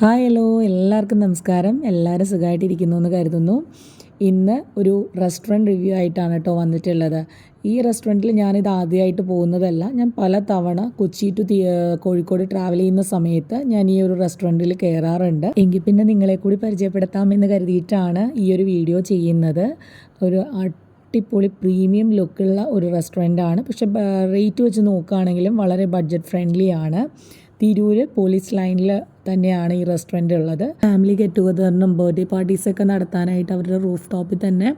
Hi hello. എല്ലാവർക്കും നമസ്കാരം. എല്ലാവരും സുഖമായിട്ടിരിക്കുന്നു എന്ന് കരുതുന്നു. ഇന്ന് ഒരു റെസ്റ്റോറന്റ് റിവ്യൂ ആയിട്ടാണ് കേട്ടോ വന്നിട്ടുള്ളത്. ഈ റെസ്റ്റോറന്റിൽ ഞാനിത് ആദ്യമായിട്ട് പോകുന്നതല്ല. ഞാൻ പല തവണ കൊച്ചി ടു കോഴിക്കോട് ട്രാവൽ ചെയ്യുന്ന സമയത്ത് ഞാൻ ഈ ഒരു റെസ്റ്റോറന്റിൽ കയറാറുണ്ട് എങ്കിൽ പിന്നെ നിങ്ങളെ കൂടി പരിചയപ്പെടുത്താമെന്ന് കരുതിയിട്ടാണ് ഈ ഒരു വീഡിയോ ചെയ്യുന്നത്. ഒരു അടിപൊളി പ്രീമിയം ലുക്കുള്ള ഒരു റെസ്റ്റോറന്റ് ആണ്. പക്ഷെ റേറ്റ് വെച്ച് നോക്കുകയാണെങ്കിലും വളരെ ബഡ്ജറ്റ് ഫ്രണ്ട്ലി ആണ്. തിരൂർ പോലീസ് ലൈനിൽ തന്നെയാണ് ഈ റെസ്റ്റോറന്റ് ഉള്ളത്. ഫാമിലി ഗെറ്റ് ടുഗദറിനും ബർത്ത്ഡേ പാർട്ടീസൊക്കെ നടത്താനായിട്ട് അവരുടെ റൂഫ് ടോപ്പിൽ തന്നെ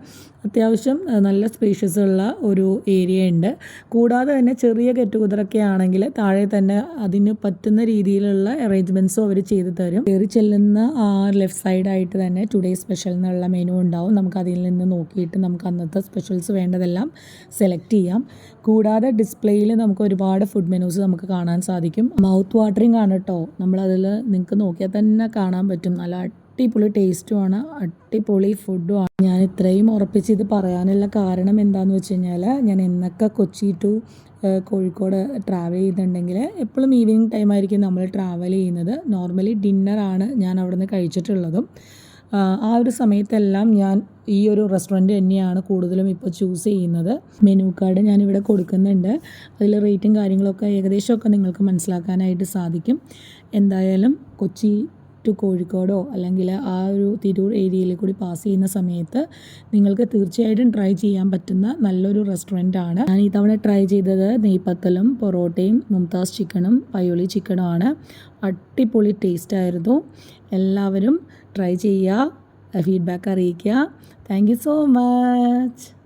അത്യാവശ്യം നല്ല സ്പേഷ്യസ് ഉള്ള ഒരു ഏരിയ ഉണ്ട്. കൂടാതെ തന്നെ ചെറിയ ഗെറ്റ് ടുഗദറൊക്കെ ആണെങ്കിൽ താഴെ തന്നെ അതിന് പറ്റുന്ന രീതിയിലുള്ള അറേഞ്ച്മെന്റ്സും അവർ ചെയ്തു തരും. കയറി ചെല്ലുന്ന ലെഫ്റ്റ് സൈഡായിട്ട് തന്നെ ടുഡേ സ്പെഷ്യൽ എന്നുള്ള മെനു ഉണ്ടാവും. നമുക്ക് അതിൽ നിന്ന് നോക്കിയിട്ട് നമുക്ക് അന്നത്തെ സ്പെഷ്യൽസ് വേണ്ടതെല്ലാം സെലക്ട് ചെയ്യാം. കൂടാതെ ഡിസ്പ്ലേയിൽ നമുക്ക് ഒരുപാട് ഫുഡ് മെനൂസ് നമുക്ക് കാണാൻ സാധിക്കും. മൗത്ത് വാട്ടറിങ് ആണ് കേട്ടോ നമ്മളതിൽ നിങ്ങൾക്ക് നോക്കിയാൽ തന്നെ കാണാൻ പറ്റും. നല്ല അടിപൊളി ടേസ്റ്റുമാണ് അടിപൊളി ഫുഡും ആണ്. ഞാൻ ഇത്രയും ഉറപ്പിച്ച് ഇത് പറയാനുള്ള കാരണം എന്താണെന്ന് വെച്ച് കഴിഞ്ഞാൽ ഞാൻ എന്നൊക്കെ കൊച്ചി ടു കോഴിക്കോട് ട്രാവൽ ചെയ്തിട്ടുണ്ടെങ്കിൽ എപ്പോഴും ഈവനിങ് ടൈം ആയിരിക്കും നമ്മൾ ട്രാവൽ ചെയ്യുന്നത്. നോർമലി ഡിന്നറാണ് ഞാൻ അവിടെ നിന്ന് കഴിച്ചിട്ടുള്ളതും. ആ, ഒരു സമയത്തെല്ലാം ഞാൻ ഈ ഒരു റെസ്റ്റോറന്റ് തന്നെയാണ് കൂടുതലും ഇപ്പോൾ ചൂസ് ചെയ്യുന്നത്. മെനു കാർഡ് ഞാനിവിടെ കൊടുക്കുന്നുണ്ട്. അതിൽ റേറ്റും കാര്യങ്ങളൊക്കെ ഏകദേശമൊക്കെ നിങ്ങൾക്ക് മനസ്സിലാക്കാനായിട്ട് സാധിക്കും. എന്തായാലും കൊച്ചി ടു കോഴിക്കോടോ അല്ലെങ്കിൽ ആ ഒരു തിരൂർ ഏരിയയിൽ കൂടി പാസ് ചെയ്യുന്ന സമയത്ത് നിങ്ങൾക്ക് തീർച്ചയായിട്ടും ട്രൈ ചെയ്യാൻ പറ്റുന്ന നല്ലൊരു റെസ്റ്റോറന്റ് ആണ്. ഞാൻ ഈ തവണ ട്രൈ ചെയ്തത് നെയ്പത്തലും പൊറോട്ടയും മുംതാസ് ചിക്കനും പയോളി ചിക്കനും ആണ്. അടിപൊളി ടേസ്റ്റ് ആയിരുന്നു. എല്ലാവരും ട്രൈ ചെയ്യുക ഫീഡ്ബാക്ക് അറിയിക്കുക. Thank you so much